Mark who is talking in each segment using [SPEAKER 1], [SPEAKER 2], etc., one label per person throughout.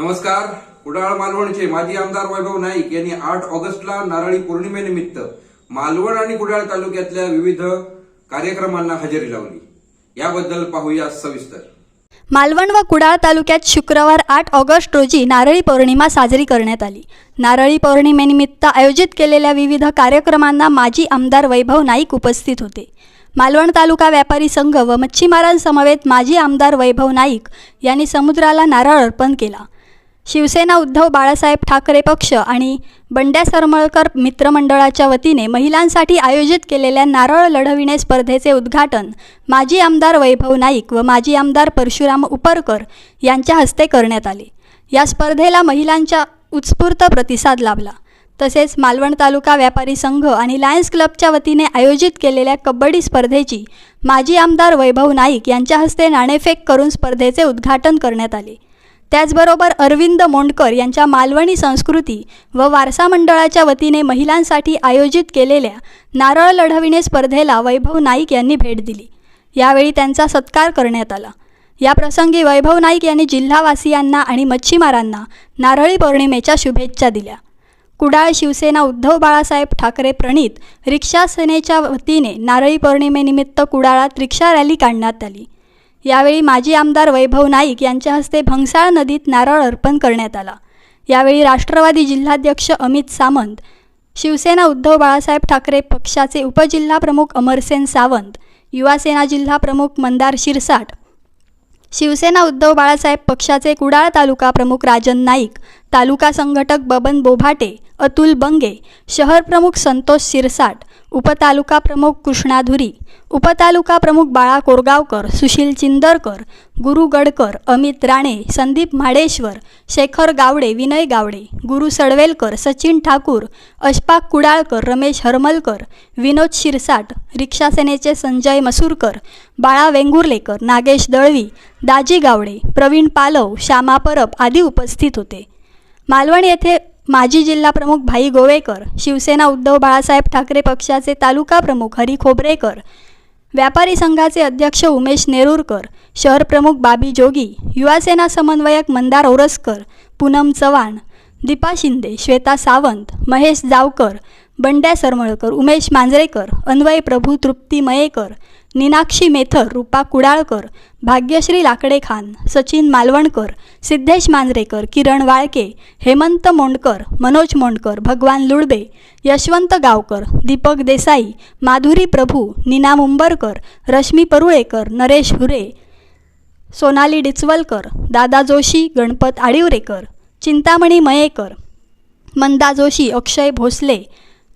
[SPEAKER 1] नमस्कार. कुडाळ मालवणचे माजी आमदार वैभव नाईक यांनी आठ ऑगस्टला नारळी पौर्णिमेनिमित्त मालवण आणि कुडाळ तालुक्यातल्या विविध कार्यक्रमांना हजेरी लावली. याबद्दल पाहूया सविस्तर.
[SPEAKER 2] मालवण व कुडाळ तालुक्यात शुक्रवार आठ ऑगस्ट रोजी नारळी पौर्णिमा साजरी करण्यात आली. नारळी पौर्णिमेनिमित्त आयोजित केलेल्या विविध कार्यक्रमांना माजी आमदार वैभव नाईक उपस्थित होते. मालवण तालुका व्यापारी संघ व मच्छीमारांसमवेत माजी आमदार वैभव नाईक यांनी समुद्राला नारळ अर्पण केला. शिवसेना उद्धव बाळासाहेब ठाकरे पक्ष आणि बंड्या सरमळकर मित्रमंडळाच्या वतीने महिलांसाठी आयोजित केलेल्या नारळ लढविणे स्पर्धेचे उद्घाटन माजी आमदार वैभव नाईक व माजी आमदार परशुराम उपरकर यांच्या हस्ते करण्यात आले. या स्पर्धेला महिलांच्या उत्स्फूर्त प्रतिसाद लाभला. तसेच मालवण तालुका व्यापारी संघ आणि लायन्स क्लबच्या वतीने आयोजित केलेल्या कबड्डी स्पर्धेची माजी आमदार वैभव नाईक यांच्या हस्ते नाणेफेक करून स्पर्धेचे उद्घाटन करण्यात आले. त्याचबरोबर अरविंद मोंडकर यांच्या मालवणी संस्कृती व वारसा मंडळाच्या वतीने महिलांसाठी आयोजित केलेल्या नारळ लढविणे स्पर्धेला वैभव नाईक यांनी भेट दिली. यावेळी त्यांचा सत्कार करण्यात आला. याप्रसंगी वैभव नाईक यांनी जिल्हावासियांना आणि मच्छीमारांना नारळी पौर्णिमेच्या शुभेच्छा दिल्या. कुडाळ शिवसेना उद्धव बाळासाहेब ठाकरे प्रणित रिक्षा सेनेच्या वतीने नारळी पौर्णिमेनिमित्त कुडाळात रिक्षा रॅली काढण्यात आली. यावेळी माजी आमदार वैभव नाईक यांच्या हस्ते भंगसाळ नदीत नारळ अर्पण करण्यात आला. यावेळी राष्ट्रवादी जिल्हाध्यक्ष अमित सामंत शिवसेना उद्धव बाळासाहेब ठाकरे पक्षाचे उपजिल्हाप्रमुख अमरसेन सावंत युवासेना जिल्हाप्रमुख मंदार शिरसाट शिवसेना उद्धव बाळासाहेब पक्षाचे कुडाळ तालुका प्रमुख राजन नाईक तालुका संघटक बबन बोभाटे अतुल बंगे शहर प्रमुख संतोष शिरसाट उपतालुका प्रमुख कृष्णाधुरी उपतालुका प्रमुख बाळा कोरगावकर सुशील चिंदरकर गुरु गडकर अमित राणे संदीप म्हाडेश्वर शेखर गावडे विनय गावडे गुरु सडवेलकर सचिन ठाकूर अशपाक कुडाळकर रमेश हरमलकर विनोद शिरसाट रिक्षा सेनेचे संजय मसूरकर बाळा वेंगुर्लेकर नागेश दळवी दाजी गावडे प्रवीण पालव श्यामा परब आदी उपस्थित होते. मालवण येथे माजी जिल्हा प्रमुख भाई गोवेकर शिवसेना उद्धव बाळासाहेब ठाकरे पक्षाचे तालुका प्रमुख हरी खोबरेकर व्यापारी संघाचे अध्यक्ष उमेश नेरूरकर शहर प्रमुख बाबी जोगी युवासेना समन्वयक मंदार ओरसकर पूनम चव्हाण दीपा शिंदे श्वेता सावंत महेश जावकर बंड्या सरमळकर उमेश मांजरेकर अन्वय प्रभू तृप्ती मयेकर नीनाक्षी मेथर रूपा कुडाळकर भाग्यश्री लाकडे खान सचिन मालवणकर सिद्धेश मांजरेकर किरण वाळके हेमंत मोंडकर मनोज मोंडकर भगवान लुडबे यशवंत गावकर दीपक देसाई माधुरी प्रभू नीना मुंबरकर रश्मी परुळेकर नरेश हुरे सोनाली डिचवलकर दादा जोशी गणपत आडिवरेकर चिंतामणी मयेकर मंदा जोशी अक्षय भोसले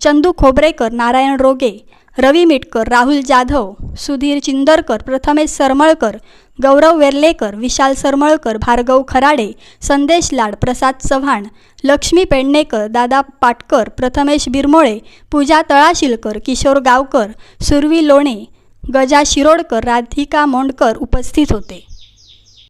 [SPEAKER 2] चंदू खोबरेकर नारायण रोगे रवी मिटकर राहुल जाधव सुधीर चिंदरकर प्रथमेश सरमळकर गौरव वेर्लेकर विशाल सरमळकर भार्गव खराडे संदेश लाड प्रसाद चव्हाण लक्ष्मी पेडणेकर दादा पाटकर प्रथमेश बिरमोळे पूजा तळाशिलकर किशोर गावकर सुरवी लोणे गजा शिरोडकर राधिका मोंडकर उपस्थित होते.